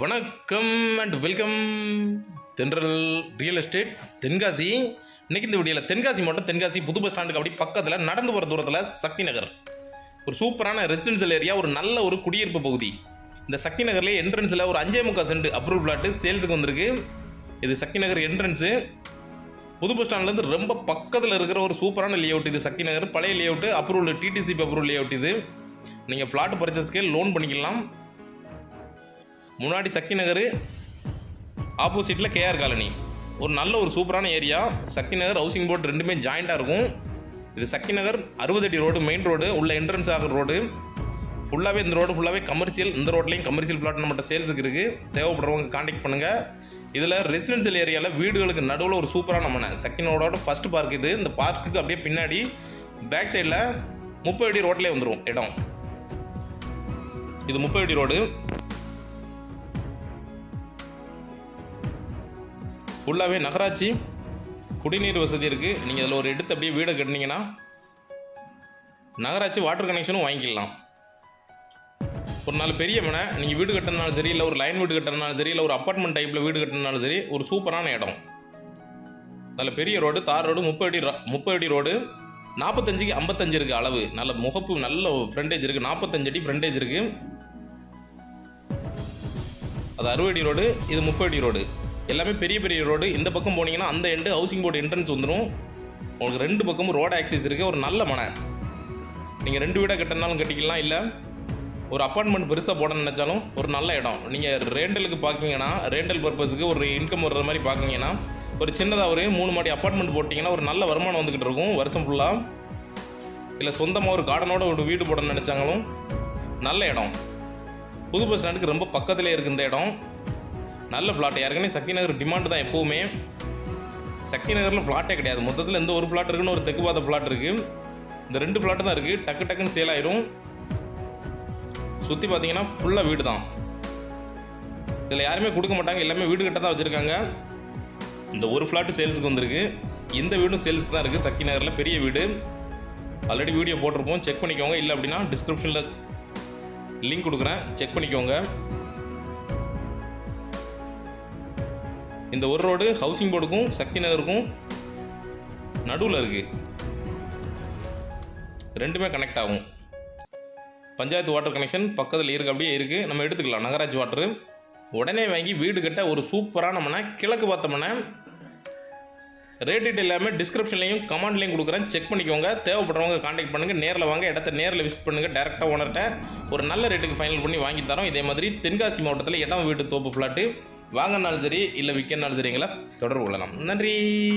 வணக்கம் and welcome Thendral real estate Tenkasi. இன்னைக்கு இந்த வீடியோவில் தென்காசி மாவட்டம் தென்காசி புது பஸ் ஸ்டாண்டுக்கு அப்படி பக்கத்தில் நடந்து போகிற தூரத்தில் சக்தி நகர். ஒரு சூப்பரான ரெசிடென்சியல் ஏரியா ஒரு நல்ல ஒரு குடியிருப்பு பகுதி. இந்த சக்தி நகர்லேயே என்ட்ரன்ஸில் ஒரு அஞ்சே முக்கால் சென்ட் அப்ரூவல் பிளாட்டு சேல்ஸுக்கு வந்திருக்கு. இது சக்தி நகர் என்ட்ரன்ஸு புது பஸ் ஸ்டாண்ட்லேருந்து ரொம்ப பக்கத்தில் இருக்கிற ஒரு சூப்பரான லேஅவுட் இது சக்தி நகர். பழைய layout approval DTCP approval layout இது. நீங்கள் பிளாட் பர்ச்சேஸ்க்கே லோன் பண்ணிக்கலாம். முன்னாடி சக்தி நகர் ஆப்போசிட்டில் கேஆர் காலனி. ஒரு நல்ல ஒரு சூப்பரான area. Sakthi Nagar housing board ரெண்டுமே ஜாயிண்டாக இருக்கும். இது சக்தி நகர் அறுபது அடி ரோடு மெயின் ரோடு உள்ள என்ட்ரன்ஸ் ஆகிற ரோடு ஃபுல்லாகவே இந்த ரோடு ஃபுல்லாகவே கமர்ஷியல் இந்த ரோட்லேயும் கமர்ஷியல் பிளாட் நம்மகிட்ட சேல்ஸுக்கு இருக்குது தேவைப்படுறவங்க காண்டாக்ட் பண்ணுங்கள் இதில் ரெசிடென்ஷியல் ஏரியாவில் வீடுகளுக்கு நடுவில் ஒரு சூப்பரான மனை சக்கினோட ஃபஸ்ட்டு பார்க் இது. இந்த பார்க்குக்கு அப்படியே பின்னாடி பேக் சைடில் முப்பது அடி ரோட்லேயே வந்துடும் இடம். இது முப்பது அடி ரோடு ஃபுல்லாகவே நகராட்சி குடிநீர் வசதி இருக்குது நீங்கள் அதில் ஒரு எடுத்து அப்படியே வீடை கட்டினீங்கன்னா நகராட்சி வாட்டர் கனெக்ஷனும் வாங்கிக்கலாம். ஒரு நாலு பெரிய மனை நீங்கள் வீடு கட்டினாலும் சரி இல்லை ஒரு லைன் வீடு கட்டினாலும் சரி இல்லை ஒரு அப்பார்ட்மெண்ட் டைப்பில் வீடு கட்டினாலும் சரி ஒரு சூப்பரான இடம். நல்ல பெரிய ரோடு தார் ரோடு முப்பது அடி முப்பது அடி ரோடு நாற்பத்தஞ்சுக்கு ஐம்பத்தஞ்சு இருக்குது அளவு. நல்ல முகப்பு நல்ல ஃப்ரண்டேஜ் இருக்குது நாற்பத்தஞ்சு அடி ஃப்ரண்டேஜ் இருக்குது அது அறுபது அடி ரோடு இது முப்பது அடி ரோடு. எல்லாமே பெரிய பெரிய ரோடு இந்த பக்கம் போனீங்கன்னா அந்த எண்டு ஹவுசிங் போர்டு என்ட்ரன்ஸ் வந்துடும் உங்களுக்கு ரெண்டு பக்கமும் ரோடு ஆக்சஸ் இருக்குது ஒரு நல்ல மனை. நீங்கள் ரெண்டு வீடாக கட்டினாலும் கட்டிக்கலாம் இல்லை. ஒரு அப்பார்ட்மெண்ட் பெருசாக போட நினச்சாலும் ஒரு நல்ல இடம். நீங்கள் ரேண்டலுக்கு பார்க்கிங்கன்னா ரேண்டல் பர்பஸுக்கு ஒரு இன்கம் வர்ற மாதிரி பார்க்கிங்கன்னா ஒரு சின்னதாக ஒரு மூணு மாடி அப்பார்ட்மெண்ட் போட்டிங்கன்னா ஒரு நல்ல வருமானம் வந்துக்கிட்டு இருக்கும். வருஷம் ஃபுல்லாக இல்லை சொந்தமாக ஒரு கார்டனோட ஒரு வீடு போட நினச்சாங்களும் நல்ல இடம். புது பஸ் ஸ்டாண்டுக்கு ரொம்ப பக்கத்திலே இருக்குது இந்த இடம். நல்ல பிளாட் ஏற்கனவே சக்தி நகர் டிமாண்டு தான் எப்போவுமே. சக்தி நகரில் பிளாட்டே கிடையாது. மொத்தத்தில் எந்த ஒரு பிளாட் இருக்குன்னு ஒரு தெற்கு பாத பிளாட் இருக்குது இந்த ரெண்டு பிளாட் தான் இருக்குது டக்கு டக்குன்னு சேல் ஆயிரும். சுற்றி பார்த்தீங்கன்னா ஃபுல்லாக வீடு தான் இதில் யாருமே கொடுக்க மாட்டாங்க. எல்லாமே வீடு கிட்ட தான் வச்சுருக்காங்க. இந்த ஒரு ஃப்ளாட்டு சேல்ஸுக்கு வந்திருக்கு. இந்த வீடும் சேல்ஸுக்கு தான் இருக்குது சக்தி நகரில் பெரிய வீடு. ஆல்ரெடி வீடியோ போட்டிருப்போம். செக் பண்ணிக்கோங்க. இல்லை அப்படின்னா டிஸ்கிரிப்ஷனில் லிங்க் கொடுக்குறேன். செக் பண்ணிக்கோங்க. இந்த ஒரு ரோடு ஹவுசிங் போர்டுக்கும் சக்தி நகருக்கும் நடுவில் இருக்குது ரெண்டுமே கனெக்ட் ஆகும். பஞ்சாயத்து வாட்டர் கனெக்ஷன் பக்கத்தில் இருக்கு அப்படியே இருக்குது நம்ம எடுத்துக்கலாம். நகராட்சி வாட்டரு உடனே வாங்கி வீடு கட்ட ஒரு சூப்பரான மனை கிழக்கு பார்த்தோம்னா ரேட்டு எல்லாமே டிஸ்கிரிப்ஷன்லையும் கமெண்ட்லையும் கொடுக்குறேன். செக் பண்ணிக்கோங்க. தேவைப்படுறவங்க காண்டாக்ட் பண்ணுங்கள் நேரில் வாங்க. இடத்த நேரில் விசிட் பண்ணுங்கள் டேரெக்டாக ஓனர்கிட்ட ஒரு நல்ல ரேட்டுக்கு ஃபைனல் பண்ணி வாங்கி தரோம். இதே மாதிரி தென்காசி மாவட்டத்தில் இடம் வீட்டு தோப்பு ஃப்ளாட்டு வாங்கினாலும் சரி இல்லை விற்கனாலும் சரிங்களா தொடர்பு கொள்ளலாம். நன்றி.